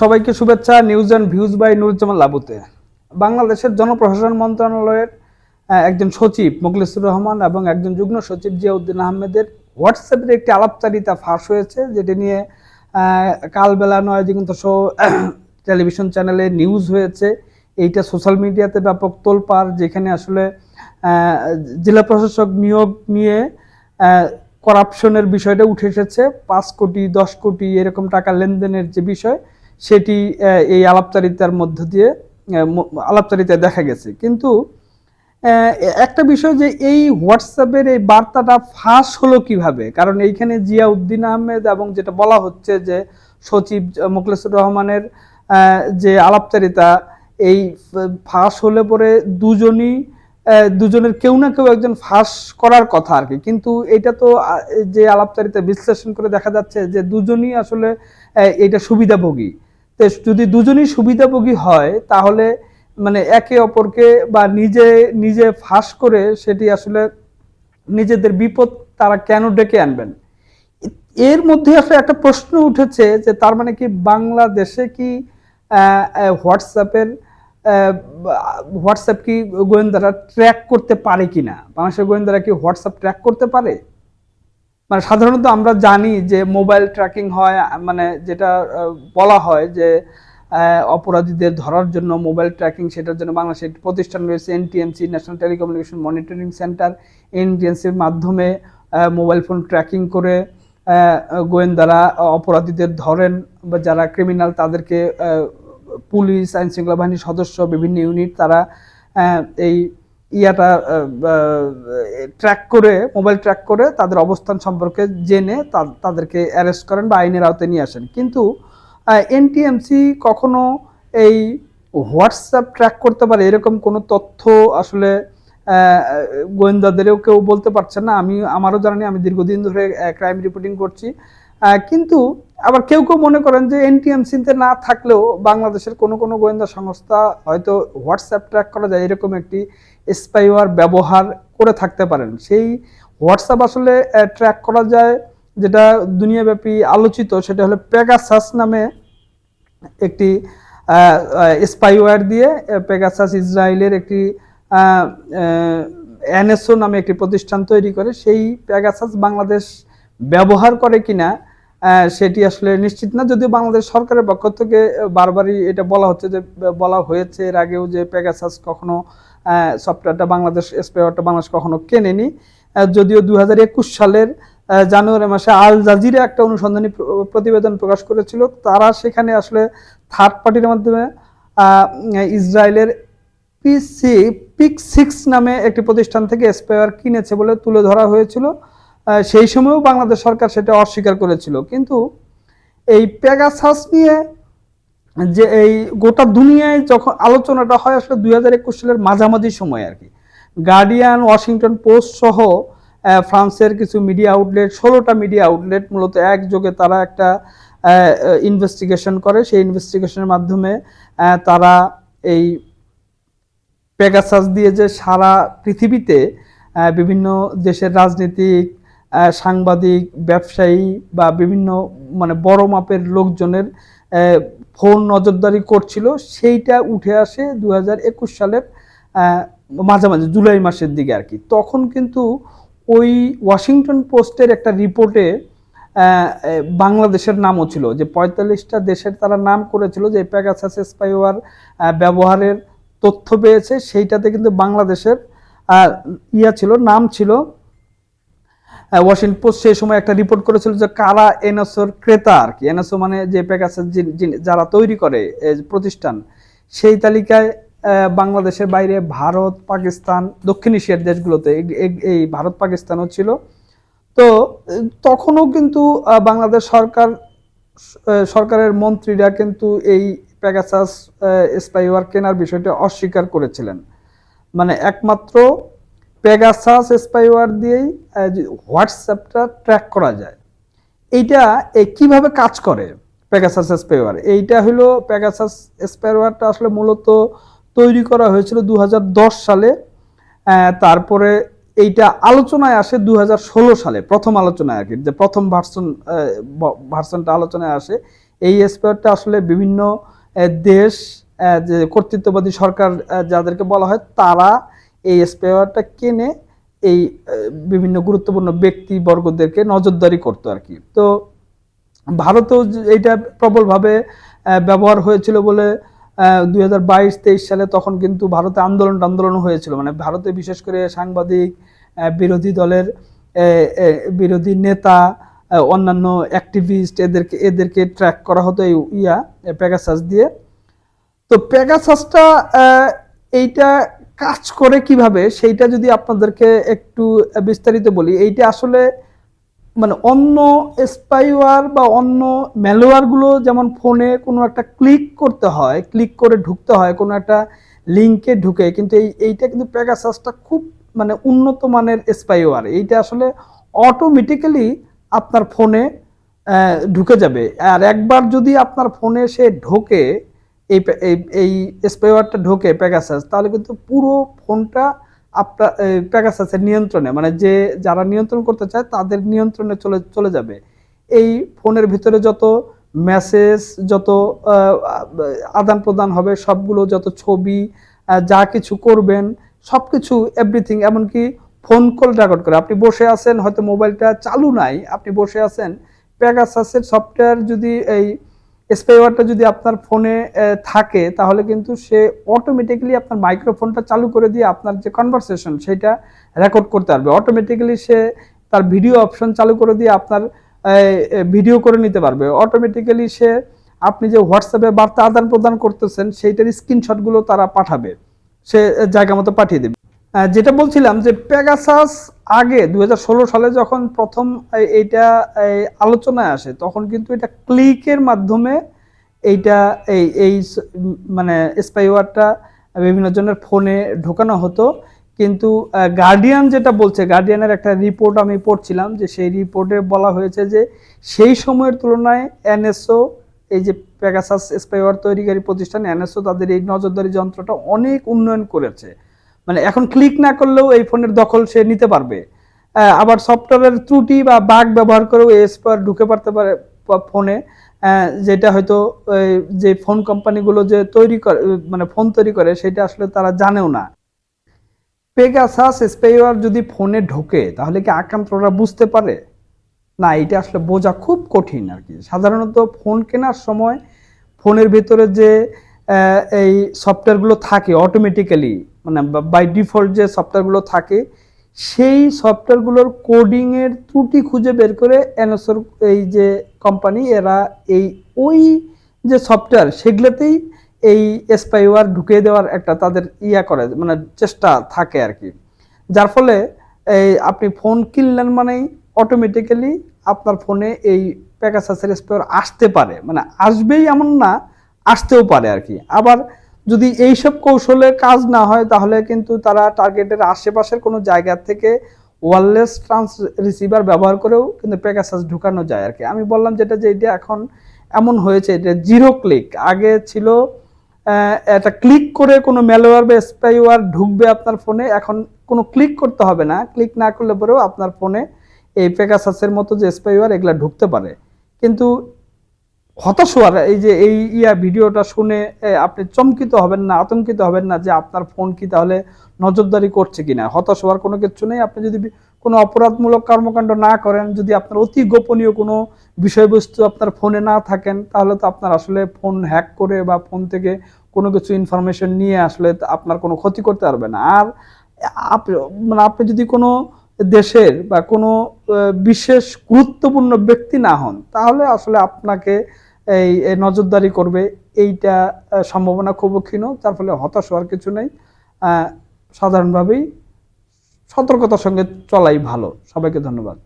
সবাইকে শুভেচ্ছা news and views by Nuruzzaman লাবুতে। বাংলাদেশের জনপ্রশাসন মন্ত্রণালয়ের একজন সচিব মোখলেসুর রহমান এবং একজন যুগ্ম সচিব জিয়াউদ্দিন আহমেদের হোয়াটসঅ্যাপের একটি আলাপচারিতা ফাঁস হয়েছে, যেটি নিয়ে কালবেলা নয় দিগন্ত শো টেলিভিশন চ্যানেলে নিউজ হয়েছে। এইটা সোশ্যাল মিডিয়াতে ব্যাপক তোলপাড়, যেখানে আসলে জেলা প্রশাসক নিয়োগ নিয়ে করাপশনের বিষয়টা উঠে এসেছে। পাঁচ কোটি, দশ কোটি এরকম টাকা লেনদেনের যে বিষয়, সেটি এই আলাপচারিতার মধ্য দিয়ে আলাপচারিতায় দেখা গেছে। কিন্তু একটা বিষয় যে এই হোয়াটসঅ্যাপের এই বার্তাটা ফাঁস হলো কীভাবে? কারণ এইখানে জিয়াউদ্দিন আহমেদ এবং যেটা বলা হচ্ছে যে সচিব মোখলেসুর রহমানের যে আলাপচারিতা, এই ফাঁস হলে পরে দুজনই দুজনের কেউ না কেউ একজন ফাঁস করার কথা আর কি। কিন্তু এটা তো যে আলাপচারিতা বিশ্লেষণ করে দেখা যাচ্ছে যে দুজনই আসলে এটা সুবিধাভোগী। তো যদি দুজনই সুবিধাভোগী হয়, তাহলে মানে একে অপরকে বা নিজে নিজে ফাঁস করে সেটি আসলে নিজেদের বিপদ তারা কেন ডেকে আনবেন? এর মধ্যে আসলে একটা প্রশ্ন উঠেছে যে তার মানে কি বাংলাদেশে কি হোয়াটসঅ্যাপের হোয়াটসঅ্যাপ কি গোয়েন্দারা ট্র্যাক করতে পারে কি না বাংলাদেশের গোয়েন্দারা কি হোয়াটসঅ্যাপ ট্র্যাক করতে পারে? মানে সাধারণত আমরা জানি যে মোবাইল ট্র্যাকিং হয় মানে যেটা বলা হয় যে অপরাধীদের ধরার জন্য মোবাইল ট্র্যাকিং সেটার জন্য বাংলাদেশে একটি প্রতিষ্ঠান রয়েছে NTMC national telecommunication monitoring centre এনটিএমসির মাধ্যমে মোবাইল ফোন ট্র্যাকিং করে গোয়েন্দারা অপরাধীদের ধরেন বা যারা ক্রিমিনাল তাদেরকে পুলিশ আইন শৃঙ্খলা বাহিনীর সদস্য, বিভিন্ন ইউনিট তারা এই ইয়াটা ট্র্যাক করে, মোবাইল ট্র্যাক করে তাদের অবস্থান সম্পর্কে জেনে তাদেরকে অ্যারেস্ট করেন বা আইনের আওতায় নিয়ে আসেন। কিন্তু এনটিএমসি কখনো এই হোয়াটসঅ্যাপ ট্র্যাক করতে পারে এরকম কোনো তথ্য আসলে গোয়েন্দাদেরও কেউ বলতে পারছে না। আমি, আমারও জানি আমি দীর্ঘদিন ধরে ক্রাইম রিপোর্টিং করছি। কিন্তু আবার কেউ কেউ মনে করেন যে এনটিএমসিতে না থাকলেও বাংলাদেশের কোনো কোনো গোয়েন্দা সংস্থা হয়তো হোয়াটসঅ্যাপ ট্র্যাক করা যায়, এরকম একটি স্পাইওয়ার ব্যবহার করে থাকতে পারেন। সেই হোয়াটসঅ্যাপ আসলে ট্র্যাক করা যায়, যেটা দুনিয়াব্যাপী আলোচিত, সেটা হলো পেগাসাস নামে একটি স্পাইওয়ার দিয়ে পেগাসাস ইসরায়েলের একটি এনএসও নামে একটি প্রতিষ্ঠান তৈরি করে। সেই পেগাসাস বাংলাদেশ ব্যবহার করে কিনা সেটি আসলে নিশ্চিত না। যদিও বাংলাদেশ সরকারের পক্ষ থেকে বারবারই এটা বলা হচ্ছে যে বলা হয়েছে এর আগেও যে প্যাগাসাস কখনো সফটওয়্যারটা বাংলাদেশ স্পাইওয়্যারটা বাংলাদেশ কখনো কেনেনি। যদিও দু হাজার একুশ সালের জানুয়ারি মাসে আল জাজিরা একটা অনুসন্ধানী প্রতিবেদন প্রকাশ করেছিল। তারা সেখানে আসলে থার্ড পার্টির মাধ্যমে ইসরায়েলের পিসি পিক সিক্স নামে একটি প্রতিষ্ঠান থেকে স্পেয়ার কিনেছে বলে তুলে ধরা হয়েছিল। সেই সময়ও বাংলাদেশ সরকার সেটা অস্বীকার করেছিল। কিন্তু এই পেগাসাস নিয়ে যে এই গোটা দুনিয়ায় যখন আলোচনাটা হয় আসলে দুই হাজার একুশ সালের মাঝামাঝি সময় আর কি। গার্ডিয়ান ওয়াশিংটন পোস্ট সহ ফ্রান্সের কিছু মিডিয়া আউটলেট ষোলোটা মিডিয়া আউটলেট মূলত একযোগে তারা একটা ইনভেস্টিগেশন করে। সেই ইনভেস্টিগেশনের মাধ্যমে তারা এই পেগাসাস দিয়ে যে সারা পৃথিবীতে বিভিন্ন দেশের রাজনীতিক সাংবাদিক, ব্যবসায়ী বা বিভিন্ন মানে বড় মাপের লোকজনের ফোন নজরদারি করছিল, সেইটা উঠে আসে দু হাজার একুশ সালের মাঝামাঝি জুলাই মাসের দিকে আর কি। তখন কিন্তু ওই ওয়াশিংটন পোস্টের একটা রিপোর্টে বাংলাদেশের নামও ছিল যে পঁয়তাল্লিশটা দেশের তারা নাম করেছিল যে প্যাগাসাস স্পাইওয়ার ব্যবহারের তথ্য পেয়েছে, সেইটাতে কিন্তু বাংলাদেশের ইয়া ছিল, নাম ছিল ওয়াশিংটন পোস্ট সেই সময় একটা রিপোর্ট করেছিল যে কারা এনএসওর ক্রেতা আর কি। এনএসও মানে যে প্যাগাসাস যারা তৈরি করে প্রতিষ্ঠান, সেই তালিকায় বাংলাদেশের বাইরে ভারত, পাকিস্তান, দক্ষিণ এশিয়ার দেশগুলোতে এই ভারত, পাকিস্তানও ছিল। তো, তখনও কিন্তু বাংলাদেশ সরকার সরকারের মন্ত্রীরা কিন্তু এই প্যাগাসাস স্পাইওয়ার কেনার বিষয়টা অস্বীকার করেছিলেন। মানে একমাত্র পেগাসাস স্পাইওয়ার দিয়েই হোয়াটসঅ্যাপটা ট্র্যাক করা যায়। এইটা কীভাবে কাজ করে পেগাসাস স্পাইওয়ার এইটা হলো পেগাসাস স্পাইওয়ারটা আসলে মূলত তৈরি করা হয়েছিল দু হাজার দশ সালে। তারপরে এইটা আলোচনায় আসে দু হাজার ষোলো সালে, প্রথম আলোচনায় আর কি, যে প্রথম ভার্সন ভার্সনটা আলোচনায় আসে। এই স্পেয়ারটা আসলে বিভিন্ন দেশ যে কর্তৃত্ববাদী সরকার যাদেরকে বলা হয়, তারা এই স্পেয়ারটা কিনে এই বিভিন্ন গুরুত্বপূর্ণ ব্যক্তিবর্গদেরকে নজরদারি করতো আর কি। তো ভারতেও এইটা প্রবলভাবে ব্যবহার হয়েছিল বলে দুই হাজার বাইশ, তেইশ সালে তখন কিন্তু ভারতে আন্দোলন আন্দোলন হয়েছিল। মানে ভারতে বিশেষ করে সাংবাদিক বিরোধী দলের বিরোধী নেতা অন্যান্য অ্যাক্টিভিস্ট এদেরকে এদেরকে ট্র্যাক করা হতো এই ইয়া প্যাগাসাস দিয়ে। তো প্যাগাসাসটা এইটা কাজ করে কীভাবে, সেইটা যদি আপনাদেরকে একটু বিস্তারিত বলি, এইটা আসলে মানে অন্য স্পাইওয়ার বা অন্য ম্যালওয়ারগুলো যেমন ফোনে কোনো একটা ক্লিক করতে হয় ক্লিক করে ঢুকতে হয়, কোনো একটা লিঙ্কে ঢুকে, কিন্তু এই, এইটা কিন্তু প্যাগাসাসটা খুব মানে উন্নত মানের স্পাইওয়ার এইটা আসলে অটোমেটিক্যালি আপনার ফোনে ঢুকে যাবে। আর একবার যদি আপনার ফোনে সে ঢোকে এই এই স্পাইওয়ারটা ঢোকে প্যাগাসাস তাহলে কিন্তু পুরো ফোনটা আপনার প্যাগাসাসের নিয়ন্ত্রণে মানে যে, যারা নিয়ন্ত্রণ করতে চায় তাদের নিয়ন্ত্রণে চলে চলে যাবে। এই ফোনের ভিতরে যত মেসেজ যত আদান প্রদান হবে, সবগুলো যত ছবি যা কিছু করবেন সব কিছু এভরিথিং এমনকি ফোন কল রেকর্ড করে। আপনি বসে আছেন, হয়তো মোবাইলটা চালু নাই, আপনি বসে আছেন প্যাগাসাসের সফটওয়্যার যদি এই স্পেয়ারটা যদি আপনার ফোনে থাকে, তাহলে কিন্তু সে অটোমেটিক্যালি আপনার মাইক্রোফোনটা চালু করে দিয়ে আপনার যে কনভারসেশন সেটা রেকর্ড করতে পারবে। অটোমেটিক্যালি সে তার ভিডিও অপশন চালু করে দিয়ে আপনার ভিডিও করে নিতে পারবে। অটোমেটিক্যালি সে আপনি যে হোয়াটসঅ্যাপে বার্তা আদান প্রদান করতেছেন, সেইটার স্ক্রিনশটগুলো তারা পাঠাবে। সে জায়গা মতো পাঠিয়ে দেবে। যেটা বলছিলাম যে প্যাগাসাস আগে দু হাজার ষোলো সালে যখন প্রথম এইটা এই আলোচনায় আসে, তখন কিন্তু এটা ক্লিকের মাধ্যমে এইটা, এই এই মানে স্পাইওয়ারটা বিভিন্ন জনের ফোনে ঢোকানো হতো। কিন্তু গার্ডিয়ান যেটা বলছে গার্ডিয়ানের একটা রিপোর্ট আমি পড়ছিলাম যে সেই রিপোর্টে বলা হয়েছে যে সেই সময়ের তুলনায় এনএসও এই যে প্যাগাসাস স্পাইওয়ার তৈরিকারী প্রতিষ্ঠান এনএসও তাদের এই নজরদারি যন্ত্রটা অনেক উন্নয়ন করেছে। মানে এখন ক্লিক না করলেও এই ফোনের দখল সে নিতে পারবে। আবার সফটওয়্যারের ত্রুটি বা বাগ ব্যবহার করেও এই স্পার ঢুকে পারতে পারে ফোনে। যেটা হয়তো যে ফোন কোম্পানিগুলো যে তৈরি করে মানে ফোন তৈরি করে, সেটা আসলে তারা জানেও না। পেগাসাস স্পেয়ার যদি ফোনে ঢোকে, তাহলে কি আক্রান্তরা বুঝতে পারে? না এটা আসলে বোঝা খুব কঠিন আর কি। সাধারণত ফোন কেনার সময় ফোনের ভিতরে যে এই সফটওয়্যারগুলো থাকে অটোমেটিক্যালি মানে বাই ডিফল্ট যে সফটওয়্যারগুলো থাকে, সেই সফটওয়্যারগুলোর কোডিংয়ের ত্রুটি খুঁজে বের করে এনএসওর এই যে কোম্পানি এরা এই ওই যে সফটওয়্যার সেগুলোতেই এই স্পাইওয়ার ঢুকিয়ে দেওয়ার একটা তাদের ইয়া করে মানে চেষ্টা থাকে আর কি। যার ফলে এই আপনি ফোন কিনলেন মানেই অটোমেটিক্যালি আপনার ফোনে এই প্যাকাসাসের স্পেয়ার আসতে পারে। মানে আসবেই এমন না আসতেও পারে আর কি। আবার যদি এইসব কৌশলে কাজ না হয়, তাহলে কিন্তু তারা টার্গেটের আশেপাশের কোনো জায়গা থেকে ওয়ারলেস ট্রান্স রিসিভার ব্যবহার করেও কিন্তু প্যাকাসাস ঢুকানো যায় আর কি। আমি বললাম যেটা যে এটা এখন এমন হয়েছে, এটা জিরো ক্লিক আগে ছিল একটা ক্লিক করে কোনো ম্যালওয়্যার বা স্পাইওয়ার ঢুকবে আপনার ফোনে এখন কোনো ক্লিক করতে হবে না। ক্লিক না করলে পরেও আপনার ফোনে এই পেগাসাসের মতো যে স্পাইওয়ার এগুলা ঢুকতে পারে। কিন্তু হতাশ হওয়ার, এই যে এই ইয়া ভিডিওটা শুনে আপনি চমকিত হবেন না, আতঙ্কিত হবেন না যে আপনার ফোন কি তাহলে নজরদারি করছে কিনা। হতাশ হওয়ার কোনো কিছু নেই। আপনি যদি কোনো অপরাধমূলক কর্মকাণ্ড না করেন, যদি আপনার অতি গোপনীয় কোনো বিষয়বস্তু আপনার ফোনে না থাকেন, তাহলে তো আপনার আসলে ফোন হ্যাক করে বা ফোন থেকে কোনো কিছু ইনফরমেশন নিয়ে আসলে আপনার কোনো ক্ষতি করতে পারবে না। আর আপনি মানে আপনি যদি কোনো দেশের বা কোনো বিশেষ গুরুত্বপূর্ণ ব্যক্তি না হন, তাহলে আসলে আপনাকে এই নজরদারি করবে এইটা সম্ভাবনা খুব ক্ষীণ তার ফলে হতাশ হওয়ার কিছু নেই। সাধারণভাবেই সতর্কতার সঙ্গে চলাই ভালো। সবাইকে ধন্যবাদ।